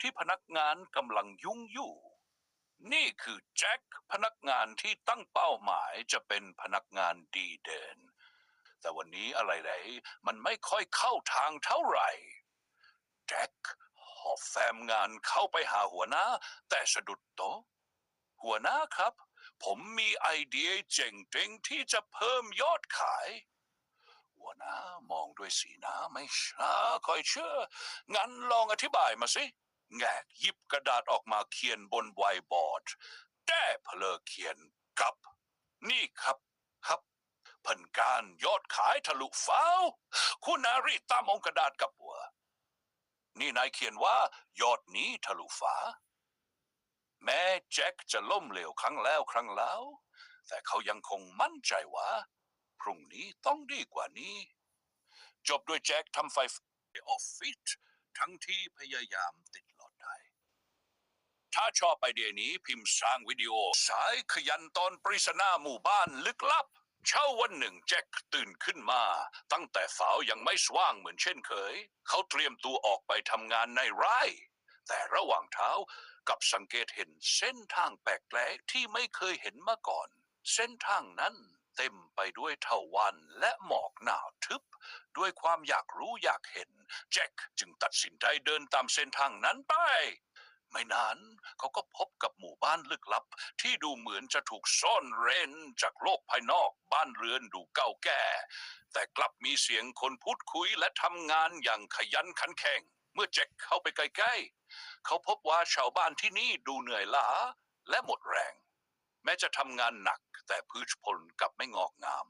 ที่พนักงานกำลังยุ่งอยู่ นี่คือแจ็คพนักงานที่ตั้งเป้าหมายจะเป็นพนักงานดีเด่น แต่วันนี้อะไรๆมันไม่ค่อยเข้าทางเท่าไหร่แจ็คหอบแฟ้มงานเข้าไปหาหัวหน้า แต่สะดุดโต๊ะหัวหน้าครับ ผมมีไอเดียเจ๋งๆที่จะเพิ่มยอดขาย หัวหน้ามองด้วยสีหน้าไม่ช้าคอยเชื่อ งั้นลองอธิบายมาสิ แงกหยิบกระดาษออกมาเขียนบนไวบอร์ดแต่เพลอเขียนกับ นี่ครับครับเพันการยอดขายทะลุฟ้าวคุณนารีตามองกระดาษกับหัว นี่นายเขียนว่า ยอดนี้ทะลุฟ้า แม้แจ็คจะล้มเหลวครั้งแล้วครั้งแล้ว แต่เขายังคงมั่นใจว่า พรุ่งนี้ต้องดีกว่านี้ จบด้วยแจ็คทำไฟออฟฟิศทั้งที่พยายามติด ถ้าชอบไอเดียนี้พิมพ์สร้างวิดีโอ สายขยันตอนปริศนาหมู่บ้านลึกลับ เช้าวันหนึ่งแจ็คตื่นขึ้นมา ตั้งแต่ฝาวยังไม่สว่างเหมือนเช่นเคย เขาเตรียมตัวออกไปทำงานในไร่ แต่ระหว่างเท้ากับสังเกตเห็นเส้นทางแปลกๆที่ไม่เคยเห็นมาก่อน เส้นทางนั้นเต็มไปด้วยเถาวันและหมอกหนาทึบ ด้วยความอยากรู้อยากเห็น แจ็คจึงตัดสินใจเดินตามเส้นทางนั้นไป ไม่นานเขาก็พบกับหมู่บ้านลึกลับ ที่ดูเหมือนจะถูกซ่อนเร้นจากโลกภายนอกบ้านเรือนดูเก่าแก่ แต่กลับมีเสียงคนพูดคุยและทำงานอย่างขยันขันแข็งเมื่อแจ็คเข้าไปใกล้ๆ เขาพบว่าชาวบ้านที่นี่ดูเหนื่อยล้าและหมดแรง แม้จะทำงานหนักแต่พืชผลกลับไม่งอกงาม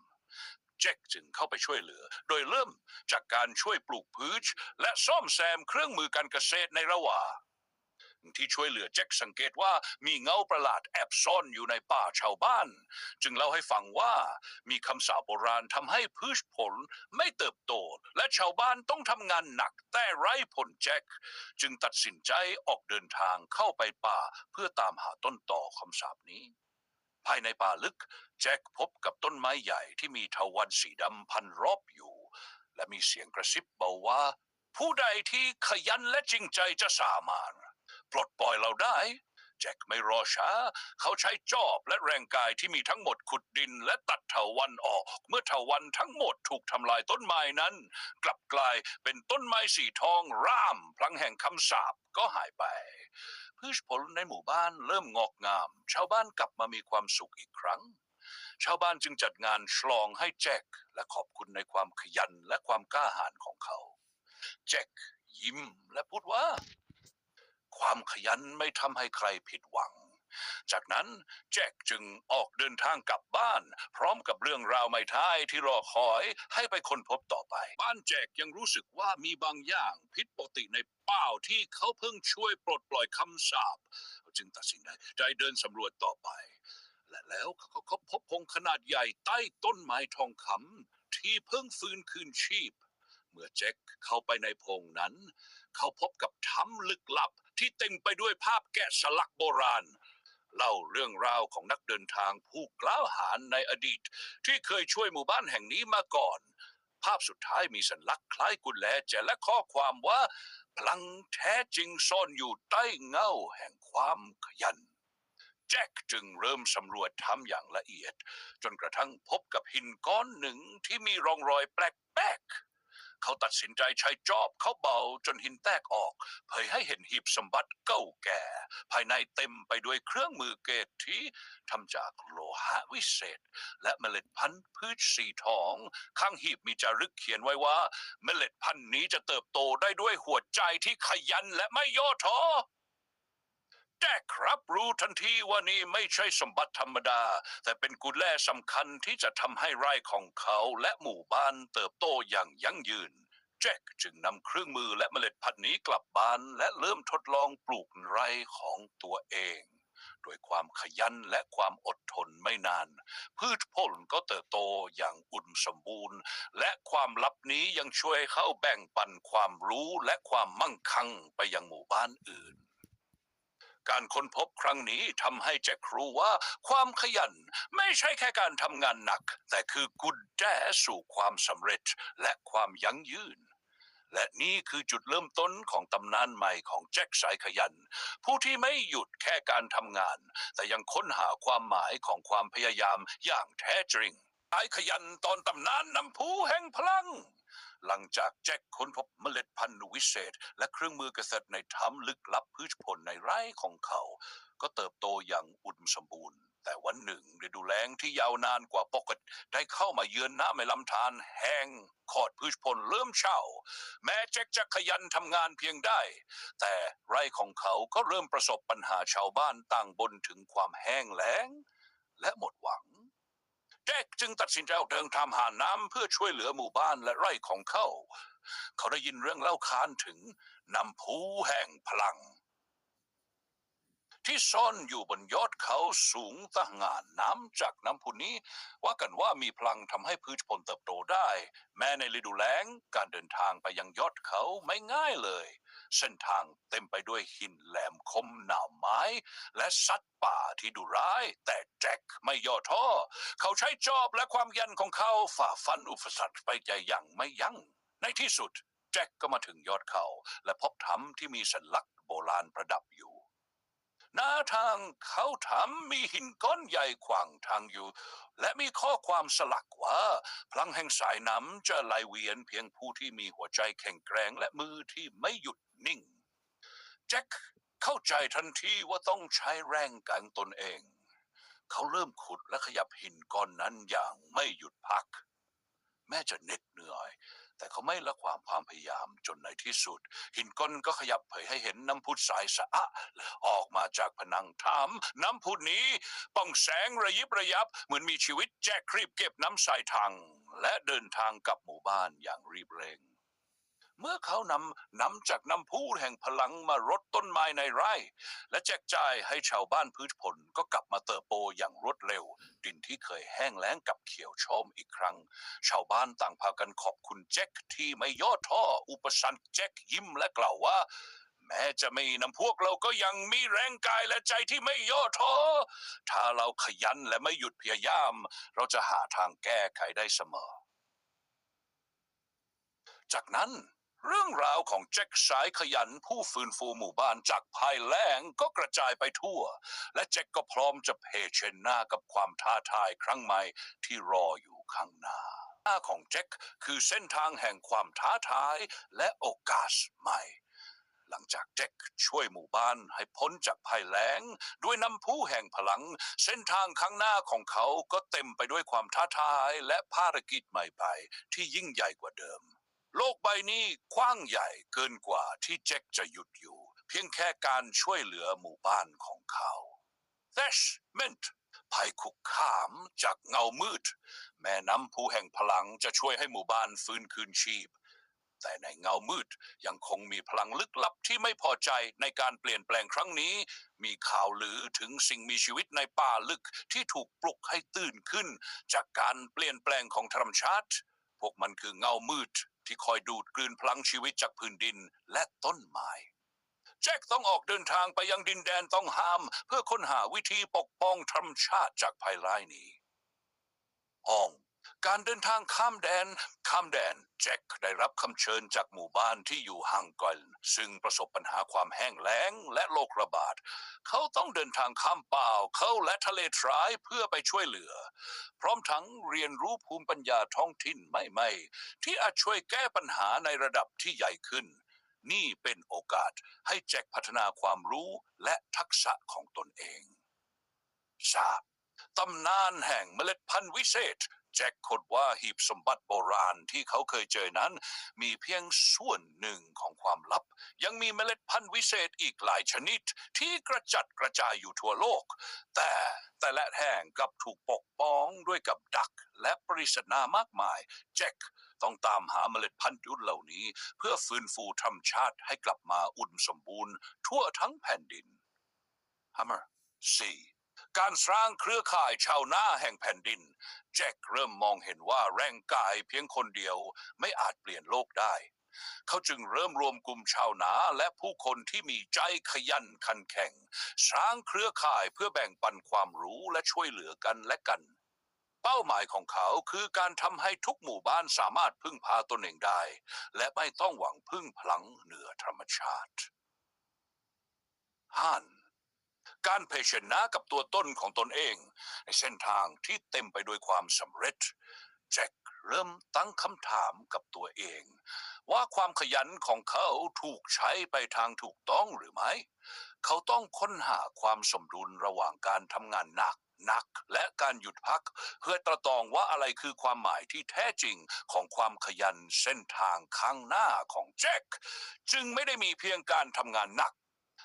แจ็คจึงเข้าไปช่วยเหลือ โดยเริ่มจากการช่วยปลูกพืช และซ่อมแซมเครื่องมือการเกษตรในระหว่าง ที่ช่วยเหลือแจ็คสังเกตว่ามีเงาประหลาดแอบซ่อนอยู่ในป่าชาวบ้าน จึงเล่าให้ฟังว่ามีคำสาปโบราณทำให้พืชผลไม่เติบโต และชาวบ้านต้องทำงานหนักแต่ไร้ผลแจ็ค จึงตัดสินใจออกเดินทางเข้าไปป่าเพื่อตามหาต้นต่อคำสาปนี้ ภายในป่าลึก แจ็คพบกับต้นไม้ใหญ่ที่มีเถาวัลย์สีดำพันรอบอยู่ และมีเสียงกระซิบเบาว่า ผู้ใดที่ขยันและจริงใจจะสามารถ ปลดปล่อยเราได้ แจ็คไม่รอช้า เขาใช้จอบและแรงกายที่มีทั้งหมดขุดดินและตัดเถาวันออก เมื่อเถาวันทั้งหมดถูกทำลายต้นไม้นั้น กลับกลายเป็นต้นไม้สีทองร่าม พลังแห่งคำสาปก็หายไป พืชผลในหมู่บ้านเริ่มงอกงาม ชาวบ้านกลับมามีความสุขอีกครั้งชาวบ้านจึงจัดงานฉลองให้แจ็คและขอบคุณในความขยันและความกล้าหาญของเขา แจ็คยิ้มและพูดว่า ความขยันไม่ทำให้ใครผิดหวัง จากนั้นแจ็คจึงออกเดินทางกลับบ้าน พร้อมกับเรื่องราวไม่ท้ายที่รอคอยให้ไปค้นพบต่อไป บ้านแจ็คยังรู้สึกว่ามีบางอย่างผิดปกติในเป้าที่เขาเพิ่งช่วยปลดปล่อยคำสาปจึงตัดสินใจเดินสำรวจต่อไป และแล้วเขาเขาพบพงขนาดใหญ่ใต้ต้นไม้ทองคำที่เพิ่งฟื้นคืนชีพ เมื่อแจ็คเข้าไปในพงนั้น เขาพบกับถ้ำลึกลับที่เต็มไปด้วยภาพแกะสลักโบราณ เล่าเรื่องราวของนักเดินทางผู้กล้าหาญในอดีต ที่เคยช่วยหมู่บ้านแห่งนี้มาก่อน ภาพสุดท้ายมีสัญลักษณ์คล้ายกุญแจแจและข้อความว่า พลังแท้จริงซ่อนอยู่ใต้เงาแห่งความขยันแจ็คจึงเริ่มสำรวจถ้ำอย่างละเอียด จนกระทั่งพบกับหินก้อนหนึ่งที่มีร่องรอยแปลกๆ เขาตัดสินใจใช้จอบเขาเบาจนหินแตกออก เผยให้เห็นหีบสมบัติเก่าแก่ ภายในเต็มไปด้วยเครื่องมือเกตที่ทำจากโลหะวิเศษ และเมล็ดพันธุ์พืชสีทอง ข้างหีบมีจารึกเขียนไว้ว่า เมล็ดพันธุ์นี้จะเติบโตได้ด้วยหัวใจที่ขยันและไม่ย่อท้อแต่ครับรู้ทันทีว่านี่ไม่ใช่สมบัติธรรมดา แต่เป็นกุญแจสำคัญที่จะทำให้ไร่ของเขาและหมู่บ้านเติบโตอย่างยั่งยืน จ็คจึงนำเครื่องมือและเมล็ดพันธุ์นี้กลับบ้านและเริ่มทดลองปลูกไร่ของตัวเองด้วยความขยันและความอดทนไม่นาน พืชผลก็เติบโตอย่างอุดมสมบูรณ์ และความลับนี้ยังช่วยเขาแบ่งปันความรู้และความมั่งคั่งไปยังหมู่บ้านอื่น การค้นพบครั้งนี้ทำให้แจ็ครู้ว่า ความขยันไม่ใช่แค่การทำงานหนัก แต่คือกุญแจสู่ความสำเร็จและความยั่งยืน และนี่คือจุดเริ่มต้นของตำนานใหม่ของแจ็คสายขยัน ผู้ที่ไม่หยุดแค่การทำงาน แต่ยังค้นหาความหมายของความพยายามอย่างแท้จริงสายขยันตอนตำนานน้ำพุแห่งพลัง หลังจากแจ็คค้นพบเมล็ดพันธุ์วิเศษ และเครื่องมือเกษตรในถ้ำลึกลับพืชผลในไร่ของเขา ก็เติบโตอย่างอุดมสมบูรณ์ แต่วันหนึ่งฤดูแล้งที่ยาวนานกว่าปกติได้เข้ามาเยือนหน้าไม่ลำธารแห้งขอดพืชผลเริ่มเฉาแม้แจ็คจะขยันทำงานเพียงได้ แต่ไร่ของเขาก็เริ่มประสบปัญหาชาวบ้านต่างบนถึงความแห้งแล้ง และหมดหวังแจ็คจึงตัดสินใจออกเดินทางหาน้ำเพื่อช่วยเหลือหมู่บ้านและไร่ของเขา เขาได้ยินเรื่องเล่าขานถึงน้ำพุแห่งพลัง ที่ซ่อนอยู่บนยอดเขาสูงต่างงานน้ำจากน้ำพุนี้ ว่ากันว่ามีพลังทำให้พืชผลเติบโตได้ แม้ในฤดูแล้งการเดินทางไปยังยอดเขาไม่ง่ายเลย เส้นทางเต็มไปด้วยหินแหลมคมหนามไม้ และสัตว์ป่าที่ดุร้าย แต่แจ็คไม่ย่อท้อเขาใช้จอบและความยันของเขาฝ่าฟันอุปสรรคไปใจอย่างไม่ยัง้งในที่สุด แจ็คก็มาถึงยอดเขา และพบถ้ำที่มีสัญลักษณ์โบราณประดับอยู่ หน้าทางเขาถ้ำมีหินก้อนใหญ่ขวางทางอยู่ และมีข้อความสลักว่า พลังแห่งสายน้ำจะไหลเวียนเพียงผู้ที่มีหัวใจแข็งแกร่งและมือที่ไม่หยุดนิ่ง แจ็คเข้าใจทันทีว่าต้องใช้แรงกายตนเอง เขาเริ่มขุดและขยับหินก้อนนั้นอย่างไม่หยุดพัก แม้จะเหน็ดเหนื่อย แต่เขาไม่ละความความพยายามจนในที่สุด หินก้อนก็ขยับเผยให้เห็นน้ำพุสายสะอะออกมาจากผนังถ้ำน้ำพุนี้ป่องแสงระยิบระยับ เหมือนมีชีวิตแจกครีบเก็บน้ำใส่ถังและเดินทางกลับหมู่บ้านอย่างรีบเร่ง เมื่อเขานำน้ำจากน้ำพุแห่งพลังมารดต้นไม้ในไร่ และแจกจ่ายให้ชาวบ้านพืชผลก็กลับมาเติบโตอย่างรวดเร็ว ดินที่เคยแห้งแล้งกับเขียวโชมอีกครั้ง ชาวบ้านต่างพากันขอบคุณแจ็คที่ไม่ย่อท้ออุปสรรคแจ็คยิ้มและกล่าวว่าแม้จะไม่นำพวกเราก็ยังมีแรงกายและใจที่ไม่ย่อท้อ ถ้าเราขยันและไม่หยุดพยายาม เราจะหาทางแก้ไขได้เสมอ จากนั้น เรื่องราวของแจ็คสายขยันผู้ฟื้นฟูหมู่บ้านจากภัยแล้งก็กระจายไปทั่ว และแจ็คก็พร้อมจะเผชิญหน้ากับความท้าทายครั้งใหม่ที่รออยู่ข้างหน้าหน้าของแจ็คคือเส้นทางแห่งความท้าทายและโอกาสใหม่ หลังจากแจ็คช่วยหมู่บ้านให้พ้นจากภัยแล้ง ด้วยน้ำพุแห่งพลัง เส้นทางข้างหน้าของเขาก็เต็มไปด้วยความท้าทายและภารกิจใหม่ไปที่ยิ่งใหญ่กว่าเดิม โลกใบนี้กว้างใหญ่เกินกว่าที่แจ็คจะหยุดอยู่ เพียงแค่การช่วยเหลือหมู่บ้านของเขา t h a s h m e n t ภัยคุกคามจากเงามืด แม่น้ำผู้แห่งพลังจะช่วยให้หมู่บ้านฟื้นคืนชีพ แต่ในเงามืดยังคงมีพลังลึกลับที่ไม่พอใจในการเปลี่ยนแปลงครั้งนี้ มีข่าวลือถึงสิ่งมีชีวิตในป่าลึกที่ถูกปลุกให้ตื่นขึ้น จากการเปลี่ยนแปลงของธรรมชาติ พวกมันคือเงามืด ที่คอยดูดกลืนพลังชีวิตจากพื้นดินและต้นไม้แจ็คต้องออกเดินทางไปยังดินแดนต้องห้าม เพื่อค้นหาวิธีปกป้องธรรมชาติจากภัยร้ายนี้ ห้อง การเดินทางข้ามแดน ข้ามแดน แจ็คได้รับคำเชิญจากหมู่บ้านที่อยู่ห่างไกลซึ่งประสบปัญหาความแห้งแล้งและโรคระบาด เขาต้องเดินทางข้ามป่าเขาและทะเลทรายเพื่อไปช่วยเหลือ พร้อมทั้งเรียนรู้ภูมิปัญญาท้องถิ่นใหม่ๆ ที่อาจช่วยแก้ปัญหาในระดับที่ใหญ่ขึ้น นี่เป็นโอกาสให้แจ็คพัฒนาความรู้และทักษะของตนเองทราบตำนานแห่งเมล็ดพันธุ์วิเศษ แจ็คคดว่าหีบสมบัติโบราณที่เขาเคยเจอนั้น มีเพียงส่วนหนึ่งของความลับ ยังมีเมล็ดพันธุ์วิเศษอีกหลายชนิด ที่กระจัดกระจายอยู่ทั่วโลก แต่แต่ละแห่งกับถูกปกป้องด้วยกับดักและปริศนามากมาย แจ็คต้องตามหาเมล็ดพันธุ์ยุทธเหล่านี้ เพื่อฟื้นฟูธรรมชาติให้กลับมาอุดมสมบูรณ์ ทั่วทั้งแผ่นดิน Hammer 4. การสร้างเครือข่ายชาวนาแห่งแผ่นดิน แจ็คเริ่มมองเห็นว่าแรงกายเพียงคนเดียวไม่อาจเปลี่ยนโลกได้ เขาจึงเริ่มรวมกลุ่มชาวนาและผู้คนที่มีใจขยันขันแข็ง สร้างเครือข่ายเพื่อแบ่งปันความรู้และช่วยเหลือกันและกัน เป้าหมายของเขาคือการทำให้ทุกหมู่บ้านสามารถพึ่งพาตนเองได้ และไม่ต้องหวังพึ่งพลังเหนือธรรมชาติฮัน การเผชิญหน้ากับตัวต้นของตนเอง ในเส้นทางที่เต็มไปด้วยความสำเร็จแจ็คเริ่มตั้งคำถามกับตัวเอง ว่าความขยันของเขาถูกใช้ไปทางถูกต้องหรือไม่ เขาต้องค้นหาความสมดุลระหว่างการทำงานหนักหนักและการหยุดพัก เพื่อตระตองว่าอะไรคือความหมายที่แท้จริงของความขยันเส้นทางข้างหน้าของแจ็คจึงไม่ได้มีเพียงการทำงานหนัก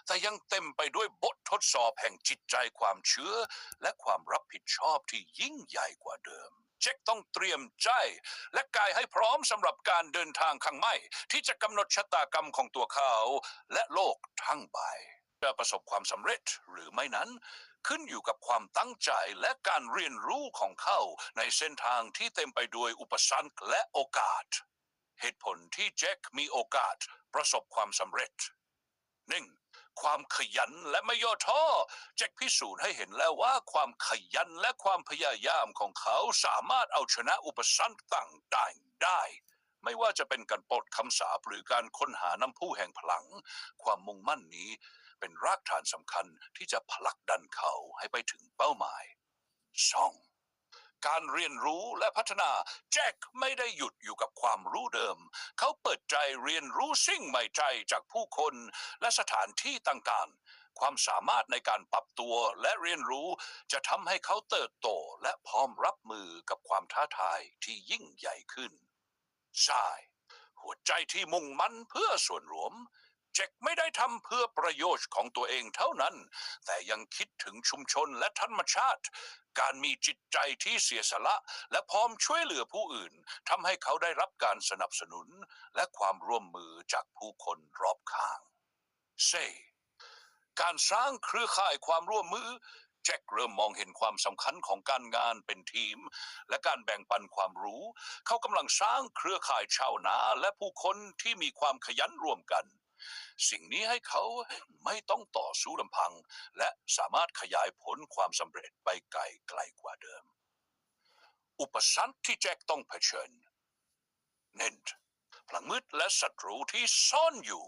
แต่ยังเต็มไปด้วยบททดสอบแห่งจิตใจความเชื่อ และความรับผิดชอบที่ยิ่งใหญ่กว่าเดิม เจ็คต้องเตรียมใจ และกายให้พร้อมสำหรับการเดินทางข้างไม่ที่จะกำหนดชะตากรรมของตัวเขา และโลกทั้งใบจะประสบความสำเร็จหรือไม่นั้น ขึ้นอยู่กับความตั้งใจและการเรียนรู้ของเขาในเส้นทางที่เต็มไปด้วยอุปสรรคและโอกาส เหตุผลที่แจ็คมีโอกาสประสบความสำเร็จหนึ่ง ความขยันและไม่ย่อท้อแจ็คพิสูจน์ให้เห็นแล้วว่าความขยันและความพยายามของเขาสามารถเอาชนะอุปสรรคต่างๆได้ ไม่ว่าจะเป็นการปลดคำสาปหรือการค้นหาน้ำพุแห่งพลัง ความมุ่งมั่นนี้เป็นรากฐานสำคัญที่จะผลักดันเขาให้ไปถึงเป้าหมาย 2. การเรียนรู้และพัฒนาแจ็คไม่ได้หยุดอยู่กับความรู้เดิม เขาเปิดใจเรียนรู้สิ่งใหม่ใจจากผู้คนและสถานที่ต่างๆ ความสามารถในการปรับตัวและเรียนรู้จะทำให้เขาเติบโตและพร้อมรับมือกับความท้าทายที่ยิ่งใหญ่ขึ้น ใช่ หัวใจที่มุ่งมั่นเพื่อส่วนรวม เจ็คไม่ได้ทำเพื่อประโยชน์ของตัวเองเท่านั้น แต่ยังคิดถึงชุมชนและธรรมชาติ การมีจิตใจที่เสียสละ และพร้อมช่วยเหลือผู้อื่นทำให้เขาได้รับการสนับสนุน และความร่วมมือจากผู้คนรอบข้างเซการสร้างเครือข่ายความร่วมมือแจ็คเริ่มมองเห็นความสำคัญของการงานเป็นทีม และการแบ่งปันความรู้ เขากำลังสร้างเครือข่ายชาวนาและผู้คนที่มีความขยันร่วมกัน สิ่งนี้ให้เขาไม่ต้องต่อสู้ลำพัง และสามารถขยายผลความสำเร็จไปไกลไกลกว่าเดิม อุปสรรคที่แจ็คต้องเผชิญ เน้นพลังมืดและศัตรูที่ซ่อนอยู่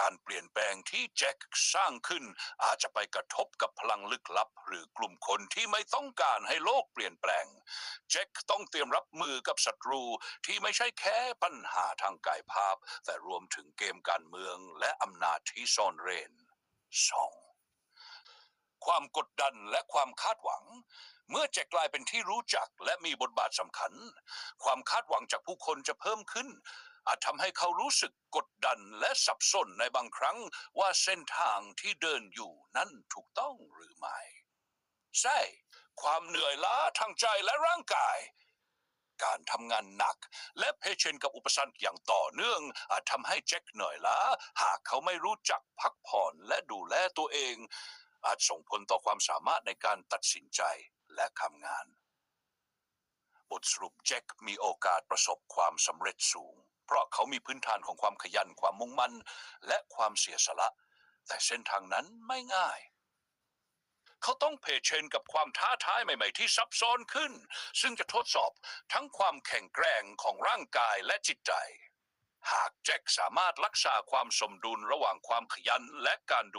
การเปลี่ยนแปลงที่แจ็คสร้างขึ้น อาจจะไปกระทบกับพลังลึกลับ หรือกลุ่มคนที่ไม่ต้องการให้โลกเปลี่ยนแปลง แจ็คต้องเตรียมรับมือกับศัตรูที่ไม่ใช่แค่ปัญหาทางกายภาพ แต่รวมถึงเกมการเมืองและอำนาจที่ซ่อนเร้นสองความกดดันและความคาดหวัง เมื่อแจ็คกลายเป็นที่รู้จักและมีบทบาทสำคัญ ความคาดหวังจากผู้คนจะเพิ่มขึ้น อาจทำให้เขารู้สึกกดดันและสับสนในบางครั้งว่าเส้นทางที่เดินอยู่นั้นถูกต้องหรือไม่ ใช่ ความเหนื่อยล้าทางใจและร่างกาย การทำงานหนัก และเผชิญกับอุปสรรคอย่างต่อเนื่อง อาจทำให้แจ็คเหนื่อยล้า หากเขาไม่รู้จักพักผ่อนและดูแลตัวเอง อาจส่งผลต่อความสามารถในการตัดสินใจและทำงาน บทสรุปแจ็คมีโอกาสประสบความสำเร็จสูง เพราะเขามีพื้นฐานของความขยันความมุ่งมั่น และความเสียสละ แต่เส้นทางนั้นไม่ง่าย เขาต้องเผชิญกับความท้าทายใหม่ ๆ ที่ซับซ้อนขึ้น ซึ่งจะทดสอบทั้งความแข็งแกร่งของร่างกายและจิตใจ หากแจ็คสามารถรักษาความสมดุลระหว่างความขยันและการดู